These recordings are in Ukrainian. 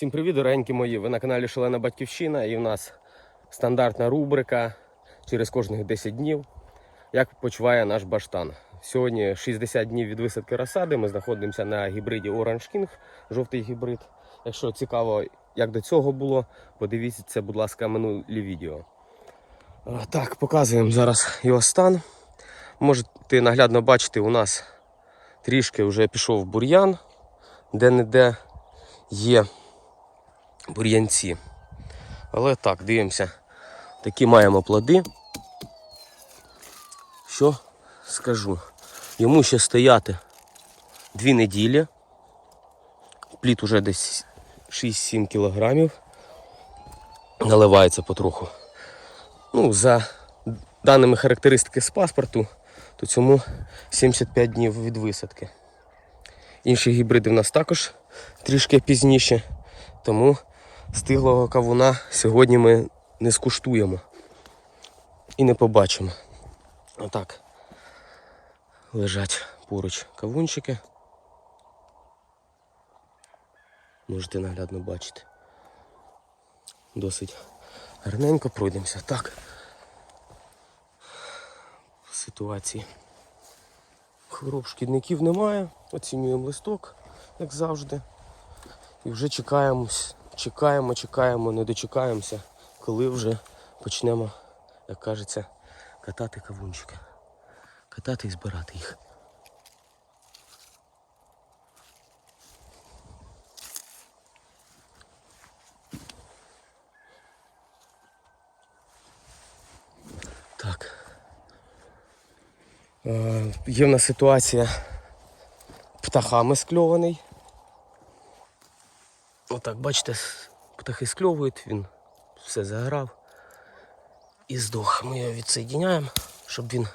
Всім привіт, дорогенькі мої! Ви на каналі Шалена Батьківщина і в нас стандартна рубрика через кожних 10 днів. Як почуває наш баштан. Сьогодні 60 днів від висадки розсади. Ми знаходимося на гібриді Orange King, жовтий гібрид. Якщо цікаво, як до цього було, подивіться це, будь ласка, минулі відео. Так, показуємо зараз його стан. Можете наглядно бачити, у нас трішки вже пішов бур'ян, де-не-де є бур'янці. Але так, дивимося. Такі маємо плоди. Що скажу? Йому ще стояти дві неділі. Плід уже десь 6-7 кілограмів. Наливається потроху. Ну, за даними характеристики з паспорту, то цьому 75 днів від висадки. Інші гібриди в нас також трішки пізніше, тому стиглого кавуна сьогодні ми не скуштуємо і не побачимо. Отак лежать поруч кавунчики. Можете наглядно бачити. Досить гарненько пройдемося. Так. Ситуації. Хвороб шкідників немає. Оцінюємо листок, як завжди. І вже чекаємо, чекаємо, чекаємо, не дочекаємося, коли вже почнемо, як кажеться, катати кавунчики. Катати і збирати їх. Так. Е, Є в нас ситуація птахами скльований. Отак, бачите, птахи скльовують, він все заграв і здох. Ми його відсоєдняємо, щоб він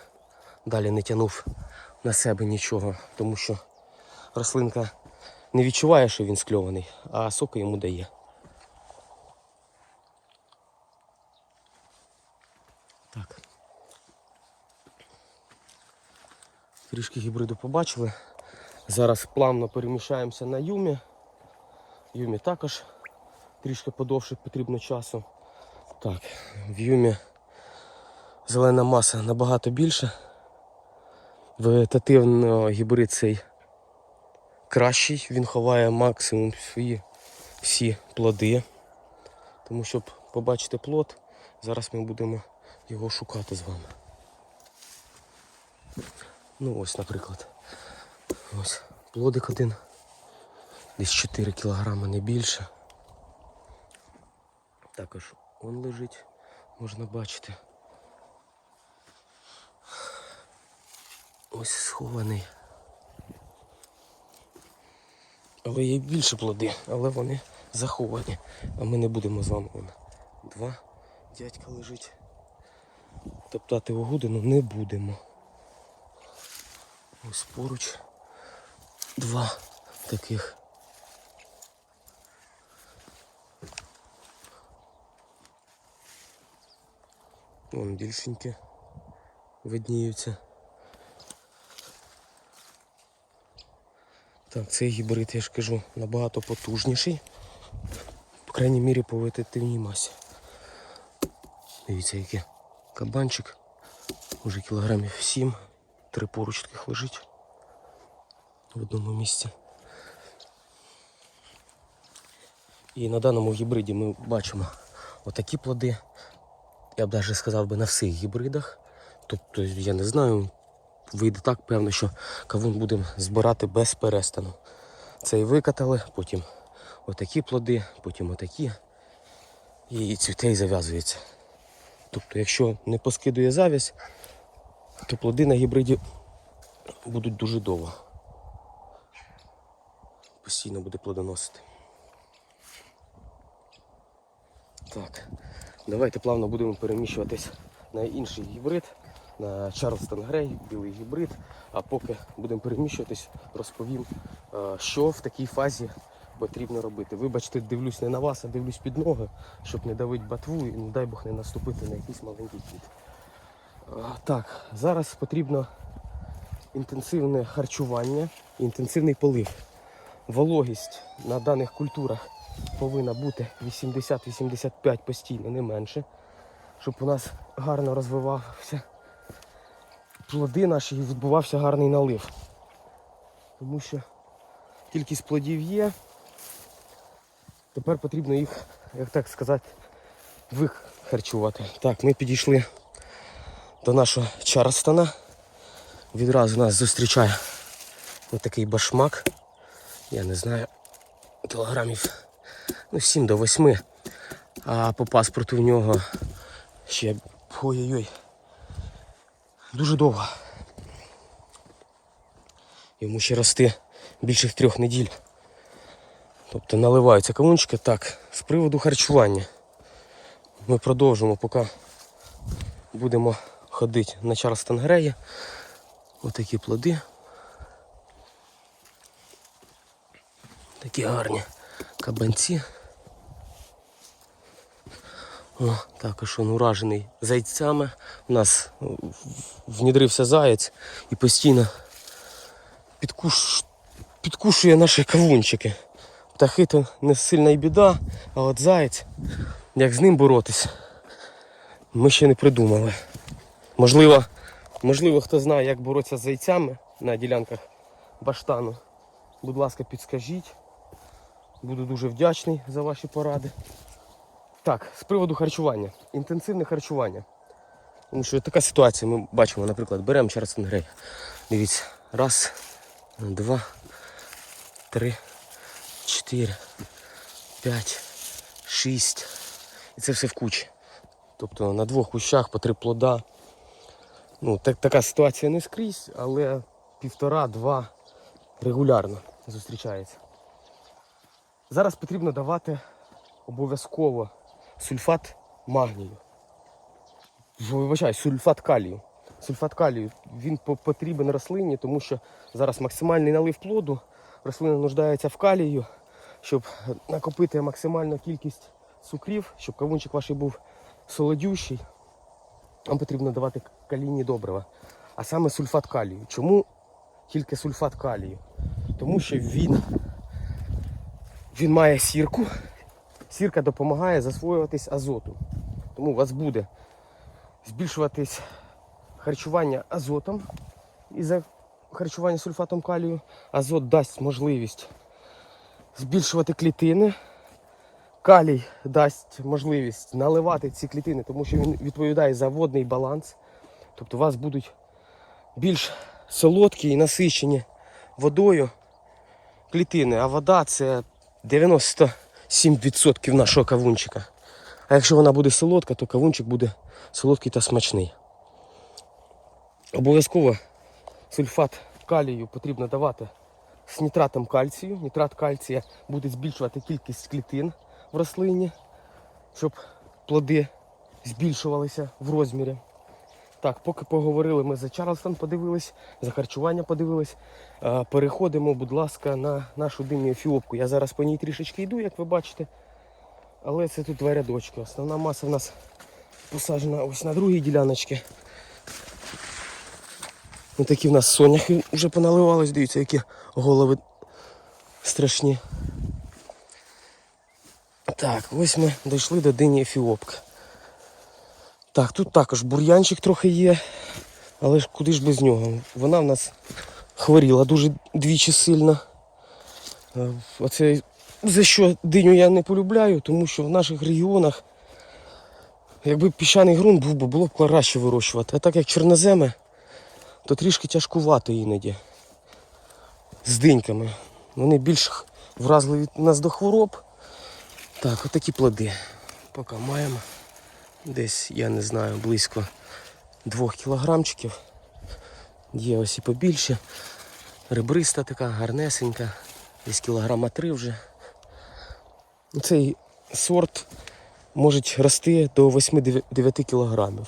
далі не тягнув на себе нічого, тому що рослинка не відчуває, що він скльований, а соки йому дає. Так. Трішки гібриду побачили. Зараз плавно переміщаємося на Юмі. Юмі також трішки подовше потрібно часу. Так, в Юмі зелена маса набагато більше. Вегетативно гібрид цей кращий, він ховає максимум свої всі плоди. Тому щоб побачити плод, зараз ми будемо його шукати з вами. Ну ось, наприклад. Ось плодик один. Десь 4 кілограми, не більше. Також он лежить, можна бачити. Ось схований. Але є більше плоди, але вони заховані. А ми не будемо з вами. Вон. Два дядька лежить. Топтати огудину не будемо. Ось поруч два таких. Вон більшенькі видніються. Так, цей гібрид, я ж кажу, набагато потужніший. По крайній мірі по вегетативній масі. Дивіться, який кабанчик. Уже кілограмів 7. Три поруч таких лежить в одному місці. І на даному гібриді ми бачимо отакі плоди. Я б навіть сказав би на всіх гібридах. Тобто, я не знаю, вийде так, певно, що кавун будемо збирати без перестану. Цей викатали, потім отакі плоди, потім отакі. І цвіте і зав'язується. Тобто, якщо не поскидує завязь, то плоди на гібриді будуть дуже довго. Постійно буде плодоносити. Так, давайте плавно будемо переміщуватись на інший гібрид, на Чарлстон Грей, білий гібрид. А поки будемо переміщуватись, розповім, е, що в такій фазі потрібно робити. Вибачте, дивлюсь не на вас, а дивлюсь під ноги, щоб не давити батву і, не дай Бог, не наступити на якийсь маленький кіт. Е, Так, зараз потрібно інтенсивне харчування, інтенсивний полив. Вологість на даних культурах повинна бути 80-85 постійно, не менше. Щоб у нас гарно розвивався плоди наші і відбувався гарний налив. Тому що кількість плодів є. Тепер потрібно їх, як так сказати, вихарчувати. Так, ми підійшли до нашого Чарльстона. Відразу нас зустрічає отакий башмак. Я не знаю, кілограмів ну, 7 до 8. А по паспорту в нього ще ой-ой-ой. Дуже довго. Йому ще рости більше трьох неділь. Тобто наливаються кавунчики. Так, з приводу харчування. Ми продовжимо, поки будемо ходити на Чарльстон Греї. Отакі плоди. Такі гарні кабанці. О, також він уражений зайцями. У нас внідрився заєць і постійно підкуш... підкушує наші кавунчики. Птахи то не сильна і біда, а от заєць, як з ним боротись, ми ще не придумали. Можливо, можливо, хто знає, як боротися з зайцями на ділянках баштану. Будь ласка, підскажіть. Буду дуже вдячний за ваші поради. Так, з приводу харчування. Інтенсивне харчування. Тому що така ситуація, ми бачимо, наприклад, беремо Чарльстон Грей. Дивіться, раз, два, три, чотири, п'ять, шість. І це все в кучі. Тобто на двох кущах по три плода. Ну, так, така ситуація не скрізь, але півтора-два регулярно зустрічається. Зараз потрібно давати обов'язково сульфат магнію. Вибачай, сульфат калію. Сульфат калію він потрібен рослині, тому що зараз максимальний налив плоду. Рослина нуждається в калію, щоб накопити максимальну кількість цукрів, щоб кавунчик ваш був солодющий. Вам потрібно давати калійні добрива. А саме сульфат калію. Чому тільки сульфат калію? Тому що він, він має сірку. Сірка допомагає засвоюватись азоту. Тому у вас буде збільшуватись харчування азотом із-за харчування сульфатом калію. Азот дасть можливість збільшувати клітини. Калій дасть можливість наливати ці клітини, тому що він відповідає за водний баланс. Тобто у вас будуть більш солодкі і насичені водою клітини, а вода це 97% нашого кавунчика. А якщо вона буде солодка, то кавунчик буде солодкий та смачний. Обов'язково сульфат калію потрібно давати з нітратом кальцію. Нітрат кальція буде збільшувати кількість клітин в рослині, щоб плоди збільшувалися в розмірі. Так, поки поговорили ми за Чарльстон, подивились, за харчування подивились. Переходимо, будь ласка, на нашу димну ефіопку. Я зараз по ній трішечки йду, як ви бачите. Але це тут два рядочки. Основна маса в нас посаджена ось на другій діляночці. Ось такі в нас соняхи вже поналивались, дивіться, які голови страшні. Так, ось ми дійшли до дині ефіопка. Так, тут також бур'янчик трохи є, але ж куди ж без нього? Вона в нас хворіла дуже двічі сильно. Е, Оце за що диню я не полюбляю, тому що в наших регіонах, якби піщаний ґрунт був, було б краще вирощувати. А так як чорноземи, то трішки тяжкувато іноді з диньками. Вони більш вразливі нас до хвороб. Так, отакі плоди. Поки маємо. Десь, я не знаю, близько двох кілограмчиків. Є ось і побільше. Ребриста така, гарнесенька. Десь кілограма три вже. Цей сорт може рости до 8-9 кілограмів.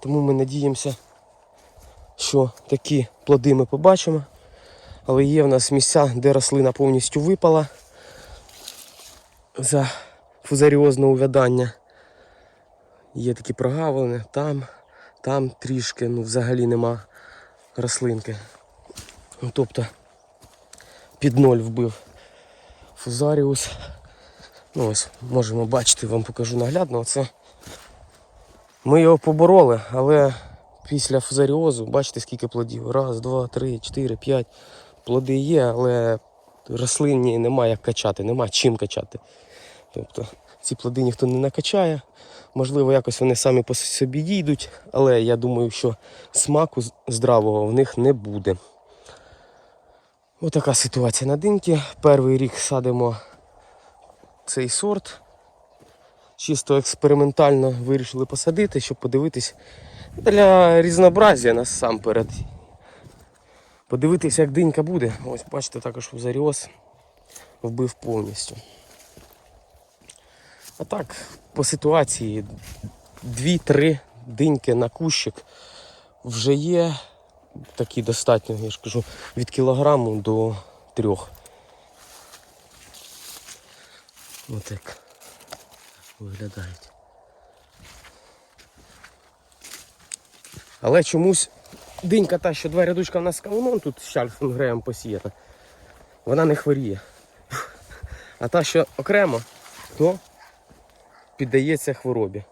Тому ми надіємося, що такі плоди ми побачимо. Але є в нас місця, де рослина повністю випала за фузаріозне увядання. Є такі прогавини, там, там трішки, ну взагалі нема рослинки. Ну, тобто під ноль вбив фузаріус. Ну ось, можемо бачити, вам покажу наглядно. Оце ми його побороли, але після фузаріозу, бачите, скільки плодів. Раз, два, три, чотири, п'ять. Плоди є, але рослині немає як качати, немає чим качати. Тобто ці плоди ніхто не накачає. Можливо, якось вони самі по собі дійдуть, але я думаю, що смаку здравого в них не буде. Отака ситуація на диньки. Перший рік садимо цей сорт. Чисто експериментально вирішили посадити, щоб подивитись для різнообразія насамперед. Подивитися, як динька буде. Ось бачите, також фузаріоз вбив повністю. А так, по ситуації 2-3 диньки на кущик вже є. Такі достатньо, я ж кажу, від кілограму до трьох. Ось як виглядають. Але чомусь динька та, що два рядочка в нас з тут з Чарльзом Греєм посіяна, вона не хворіє. А та, що окремо, то піддається хворобі.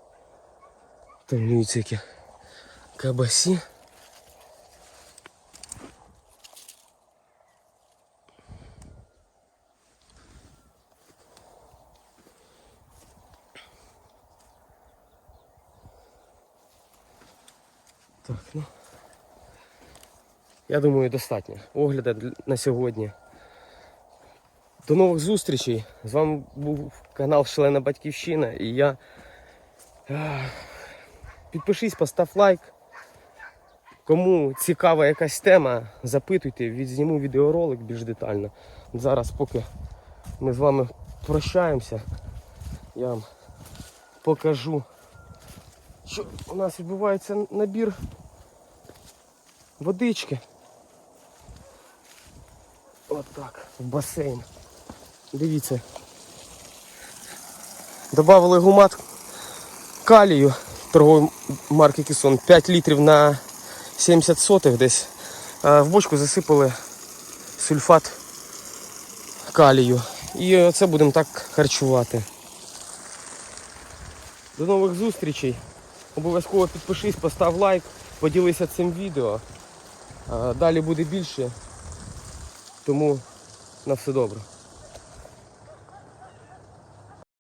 Там які кабасі. Так, ну. Я думаю, достатньо. Огляда для- на сьогодні. До нових зустрічей. З вами був канал Шалена Батьківщина і я. Підпишись, постав лайк. Кому цікава якась тема, запитуйте, відзніму відеоролик більш детально. Зараз, поки ми з вами прощаємося, я вам покажу, що у нас відбувається набір водички. От так, в басейн. Дивіться. Добавили гумат калію торгової марки Кісон 5 літрів на 70 сотих десь. В бочку засипали сульфат калію. І оце будемо так харчувати. До нових зустрічей. Обов'язково підпишись, постав лайк, поділися цим відео. Далі буде більше. Тому на все добре.